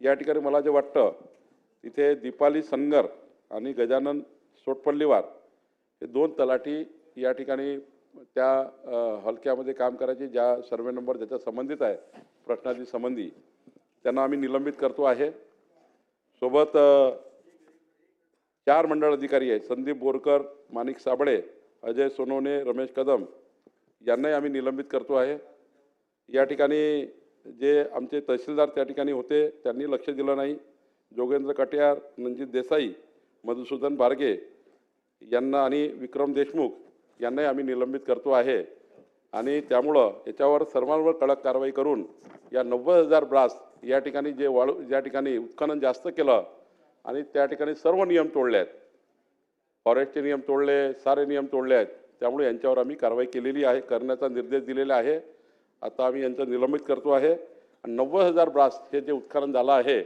या ठिकाणी मला जे वाटतं तिथे दीपाली सनगर आणि गजानन सोटपल्लीवार हे दोन तलाठी या ठिकाणी त्या हलक्यामध्ये काम करायचे ज्या सर्वे नंबर ज्याच्या संबंधित आहे प्रश्नाची संबंधी त्यांना आम्ही निलंबित करतो आहे. सोबत चार मंडळ अधिकारी आहेत संदीप बोरकर माणिक साबळे अजय सोनवणे रमेश कदम यांनाही आम्ही निलंबित करतो आहे. या ठिकाणी जे आमचे तहसीलदार त्या ठिकाणी होते त्यांनी लक्ष दिलं नाही. जोगेंद्र कटियार रणजित देसाई मधुसूदन बारगे यांना आणि विक्रम देशमुख यांनाही आम्ही निलंबित करतो आहे. आणि त्यामुळं याच्यावर सर्वांवर कडक कारवाई करून या नव्वद हजार ब्रास या ठिकाणी जे वाळू ज्या ठिकाणी उत्खनन जास्त केलं आणि त्या ठिकाणी सर्व नियम तोडले आहेत फॉरेस्टचे नियम तोडले सारे नियम तोडले आहेत त्यामुळे यांच्यावर आम्ही कारवाई केलेली आहे करण्याचा निर्देश दिलेला आहे. आता आम्ही यांचं निलंबित करतो आहे. आणि नव्वद हजार ब्रास हे जे उत्खनन झालं आहे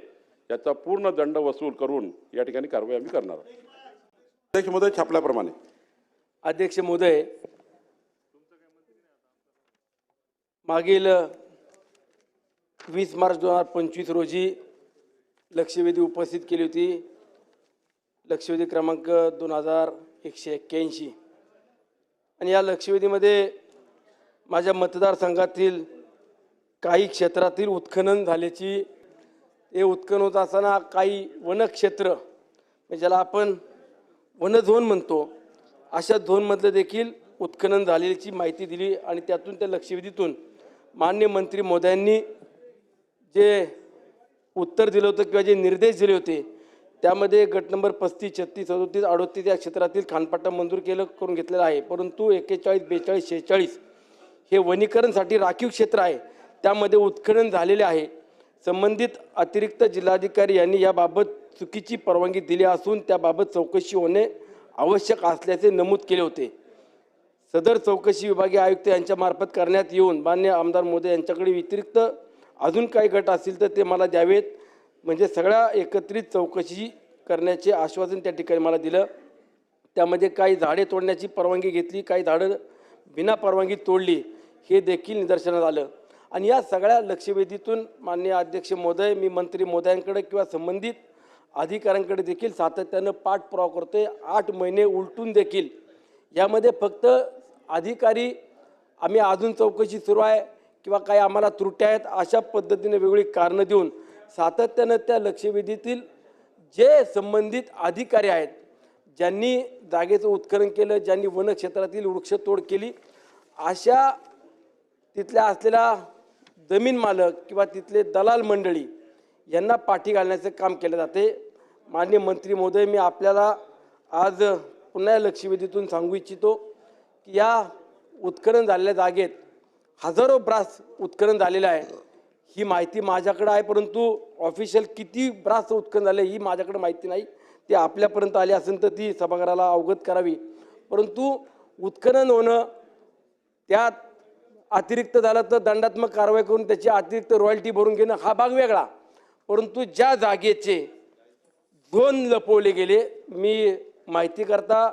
याचा पूर्ण दंड वसूल करून या ठिकाणी कारवाई आम्ही करणार आहोत. अध्यक्ष महोदय छापल्याप्रमाणे. अध्यक्ष महोदय मागील वीस मार्च दोन हजार पंचवीस रोजी लक्षवेधी उपस्थित केली होती. लक्षवेधी क्रमांक दोन हजार एकशे एक्क्याऐंशी. आणि या लक्षवेधीमध्ये माझ्या मतदारसंघातील काही क्षेत्रातील उत्खनन झाल्याची हे उत्खनन होत असताना काही वनक्षेत्र म्हणजे ज्याला आपण वन झोन म्हणतो अशा झोनमधलं देखील उत्खनन झालेल्याची माहिती दिली आणि त्यातून त्या लक्षवेधीतून मान्य मंत्री मोदयांनी जे उत्तर दिलं होतं किंवा जे निर्देश दिले होते त्यामध्ये गट नंबर पस्तीस छत्तीस सदोतीस अडोतीस या क्षेत्रातील खानपाटा मंजूर केलं करून घेतलेला आहे. परंतु एक्केचाळीस बेचाळीस शेहेचाळीस हे वनीकरणसाठी राखीव क्षेत्र आहे. त्यामध्ये उत्खनन झालेले आहे. संबंधित अतिरिक्त जिल्हाधिकारी यांनी याबाबत चुकीची परवानगी दिली असून त्याबाबत चौकशी होणे आवश्यक असल्याचे नमूद केले होते. सदर चौकशी विभागीय आयुक्त यांच्यामार्फत करण्यात येऊन मान्य आमदार मोदी यांच्याकडे व्यतिरिक्त अजून काही गट असतील तर ते मला द्यावेत. म्हणजे सगळ्या एकत्रित चौकशी करण्याचे आश्वासन त्या ठिकाणी मला दिलं. त्यामध्ये काही झाडे तोडण्याची परवानगी घेतली काही झाडं बिना परवानगी तोडली. हे देखील निदर्शनात आलं. आणि या सगळ्या लक्षवेधीतून माननीय अध्यक्ष मोदय मी मंत्री मोदयांकडे किंवा संबंधित अधिकाऱ्यांकडे देखील सातत्यानं पाठपुरावा करतोय. आठ महिने उलटून देखील. यामध्ये फक्त अधिकारी आम्ही अजून चौकशी सुरू आहे किंवा काही आम्हाला त्रुट्या आहेत अशा पद्धतीने वेगळी कारणं देऊन सातत्यानं त्या लक्षवेधीतील जे संबंधित अधिकारी आहेत ज्यांनी जागेचं उत्खनन केलं ज्यांनी वनक्षेत्रातील वृक्षतोड केली अशा तिथल्या असलेला जमीन मालक किंवा तिथले दलाल मंडळी यांना पाठी घालण्याचं काम केलं जाते. मान्य मंत्री महोदय मी आपल्याला आज पुन्हा या लक्षवेधीतून सांगू इच्छितो की या उत्खनन झालेल्या जागेत हजारो ब्रास उत्खनन झालेलं आहे. ही माहिती माझ्याकडं आहे परंतु ऑफिशियल किती ब्रास उत्खनन झाले ही माझ्याकडे माहिती नाही. ती आपल्यापर्यंत आली असेल तर ती सभागृहाला अवगत करावी. परंतु उत्खनन होणं त्यात अतिरिक्त झालं तर दंडात्मक कारवाई करून त्याची अतिरिक्त रॉयल्टी भरून घेणं हा भाग वेगळा. परंतु ज्या जागेचे दोन लपवले गेले मी माहिती करता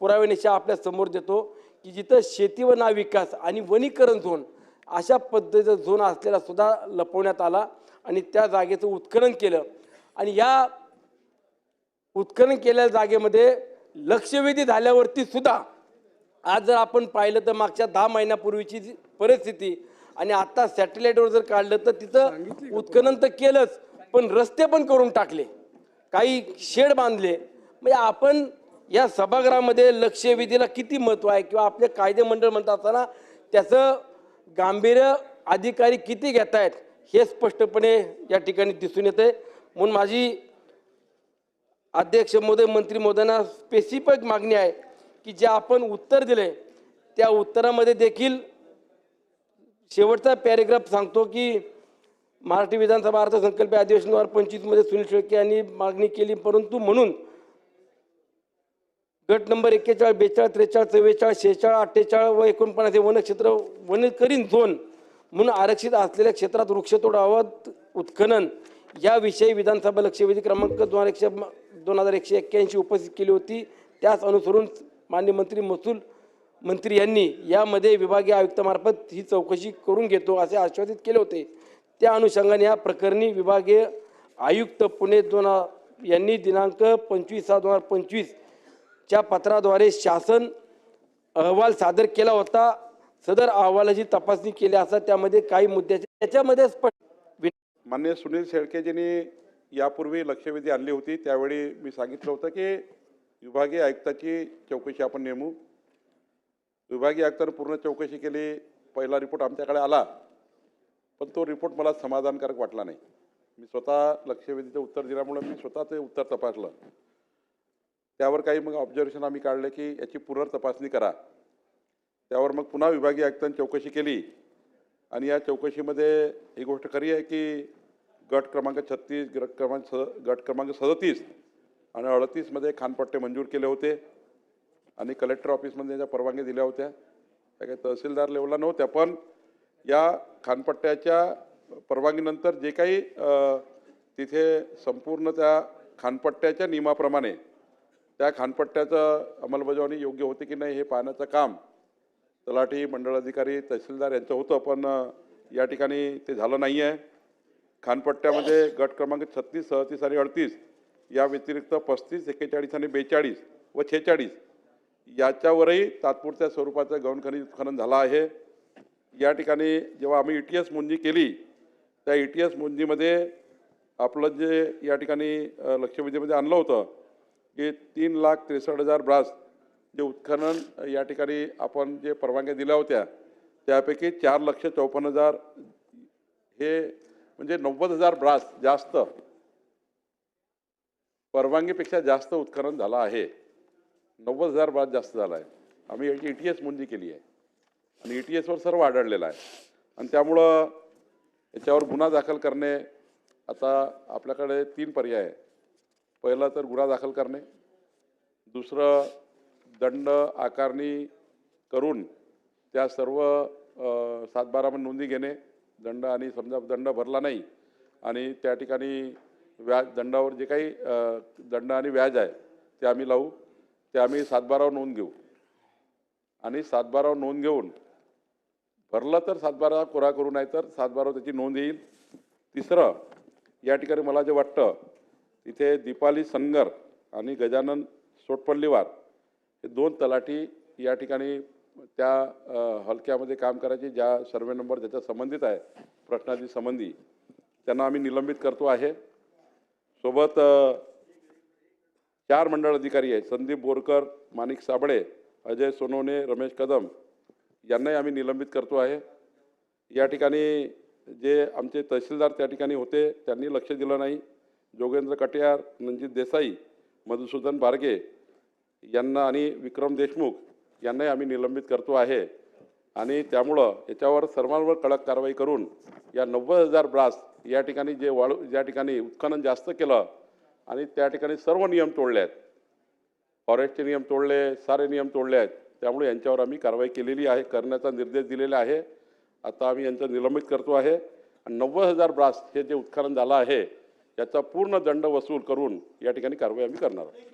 पुराव्यानिशा आपल्यासमोर देतो की जिथं शेती व नाविकास आणि वनीकरण झोन अशा पद्धतीचा झोन असलेला सुद्धा लपवण्यात आला आणि त्या जागेचं उत्खनन केलं. आणि या उत्खनन केलेल्या जागेमध्ये लक्षवेधी झाल्यावरती सुद्धा आज जर आपण पाहिलं तर मागच्या दहा महिन्यापूर्वीची परिस्थिती आणि आता सॅटेलाईटवर जर काढलं तर तिथं उत्खनन तर केलंच पण रस्ते पण करून टाकले. काही शेड बांधले. म्हणजे आपण या सभागृहामध्ये लक्षवेधीला किती महत्त्व आहे किंवा आपले कायदे मंडळ म्हणत असताना त्याचं गांभीर्य अधिकारी किती घेत आहेत हे स्पष्टपणे या ठिकाणी दिसून येते म्हणून माझी अध्यक्ष महोदय मंत्री महोदयांना स्पेसिफिक मागणी आहे की जे आपण उत्तर दिले त्या उत्तरामध्ये देखील शेवटचा पॅरेग्राफ सांगतो की मराठी विधानसभा अर्थसंकल्प अधिवेशन दोन हजार पंचवीसमध्ये सुनील शेळके यांनी मागणी केली परंतु म्हणून गट नंबर एक्केचाळीस बेचाळीस त्रेचाळीस चव्वेचाळीस शेहेचाळीस अठ्ठेचाळीस व एकोणपन्नास हे वनक्षेत्र वनकरीन झोन म्हणून आरक्षित असलेल्या क्षेत्रात वृक्षतोड अवध उत्खनन याविषयी विधानसभा लक्षवेधी क्रमांक दोन हजार एकशे दोन हजार एकशे एक्क्याऐंशी उपस्थित केली होती. त्यास अनुसरून मान्य मंत्री महसूल मंत्री यांनी यामध्ये विभागीय आयुक्तामार्फत ही चौकशी करून घेतो असे आश्वासित केले होते. त्या अनुषंगाने या प्रकरणी विभागीय आयुक्त पुणे दोन यांनी दिनांक पंचवीस सहा दोन हजार पंचवीसच्या पत्राद्वारे शासन अहवाल सादर केला होता. सदर अहवालाची तपासणी केली असता त्यामध्ये काही मुद्द्याचे त्याच्यामध्ये स्पष्ट मान्य सुनील शेळकेजींनी यापूर्वी लक्षवेधी आणली होती. त्यावेळी मी सांगितलं होतं की विभागीय आयुक्ताची चौकशी आपण नेमू. विभागीय आयुक्तानं पूर्ण चौकशी केली. पहिला रिपोर्ट आमच्याकडे आला. पण तो रिपोर्ट मला समाधानकारक वाटला नाही. मी स्वतः लक्षवेधीचं उत्तर दिल्यामुळं मी स्वतः ते उत्तर तपासलं. त्यावर काही मग ऑब्झर्वेशन आम्ही काढले की याची पुनर्तपासणी करा. त्यावर मग पुन्हा विभागीय आयुक्तांनी चौकशी केली. आणि या चौकशीमध्ये ही गोष्ट खरी आहे की गट क्रमांक छत्तीस गट क्रमांक स गट क्रमांक सदतीस आणि अडतीसमध्ये खानपट्टे मंजूर केले होते आणि कलेक्टर ऑफिसमध्ये त्याच्या परवानगी दिल्या होत्या. त्या काही तहसीलदार लेवलला नव्हत्या पण या खानपट्ट्याच्या परवानगीनंतर जे काही तिथे संपूर्ण त्या खानपट्ट्याच्या नियमाप्रमाणे त्या खानपट्ट्याचं अंमलबजावणी योग्य होते की नाही हे पाहण्याचं काम तलाठी मंडळाधिकारी तहसीलदार यांचं होतं पण या ठिकाणी ते झालं नाही आहे खानपट्ट्यामध्ये गट क्रमांक छत्तीस सदतीस आणि अडतीस या व्यतिरिक्त पस्तीस एक्केचाळीस आणि बेचाळीस व छेचाळीस याच्यावरही तात्पुरत्या स्वरूपाचं गौणखनिज उत्खनन झालं आहे. या ठिकाणी जेव्हा आम्ही ई टी एस मोजणी केली त्या ई टी एस मोजणीमध्ये आपलं जे या ठिकाणी लक्षवेधीमध्ये आणलं होतं की तीन लाख त्रेसष्ट हजार ब्रास जे उत्खनन या ठिकाणी आपण जे परवानग्या दिल्या होत्या त्यापैकी चार लक्ष चौपन्न हजार हे म्हणजे नव्वद हजार ब्रास जास्त परवानगीपेक्षा जास्त उत्खनन झालं आहे. नव्वद हजार बाद जास्त झाला आहे. आम्ही याची ई टी एस मुंजी केली आहे. आणि ई टी एसवर सर्व आढळलेलं आहे. आणि त्यामुळं याच्यावर गुन्हा दाखल करणे आता आपल्याकडे तीन पर्याय आहे पहिलं तर गुन्हा दाखल करणे. दुसरं दंड आकारणी करून त्या सर्व सातबारामध्ये नोंदी घेणे. दंड आणि समजा दंड भरला नाही आणि त्या ठिकाणी व्याज दंडावर जे काही दंड आणि व्याज आहे ते आम्ही लावू ते आम्ही सातबारावर नोंद घेऊ. आणि सातबारावर नोंद घेऊन भरलं तर सातबारा कोरा करू नाही तर सातबारावर त्याची नोंद येईल. तिसरं या ठिकाणी मला जे वाटतं तिथे दीपाली सनगर आणि गजानन सोटपल्लीवार हे दोन तलाठी या ठिकाणी त्या हलक्यामध्ये काम करायचे ज्या सर्वे नंबर ज्याच्या संबंधित आहे प्रश्नाची संबंधी त्यांना आम्ही निलंबित करतो आहे. सोबत चार मंडळ अधिकारी आहेत. संदीप बोरकर माणिक साबळे अजय सोनवणे रमेश कदम यांनाही आम्ही निलंबित करतो आहे. या ठिकाणी जे आमचे तहसीलदार त्या ठिकाणी होते त्यांनी लक्ष दिलं नाही. जोगेंद्र कटियार रणजित देसाई मधुसूदन बारगे यांना आणि विक्रम देशमुख यांनाही आम्ही निलंबित करतो आहे. आणि त्यामुळं याच्यावर सर्वांवर कडक कारवाई करून या नव्वद हजार ब्रास या ठिकाणी जे वाळू ज्या ठिकाणी उत्खनन जास्त केलं आणि त्या ठिकाणी सर्व नियम तोडले आहेत फॉरेस्टचे नियम तोडले सारे नियम तोडले आहेत त्यामुळे यांच्यावर आम्ही कारवाई केलेली आहे करण्याचा निर्देश दिलेला आहे. आता आम्ही यांचं निलंबित करतो आहे. आणि नव्वद हजार ब्रास हे जे उत्खनन झालं आहे याचा पूर्ण दंड वसूल करून या ठिकाणी कारवाई आम्ही करणार आहोत.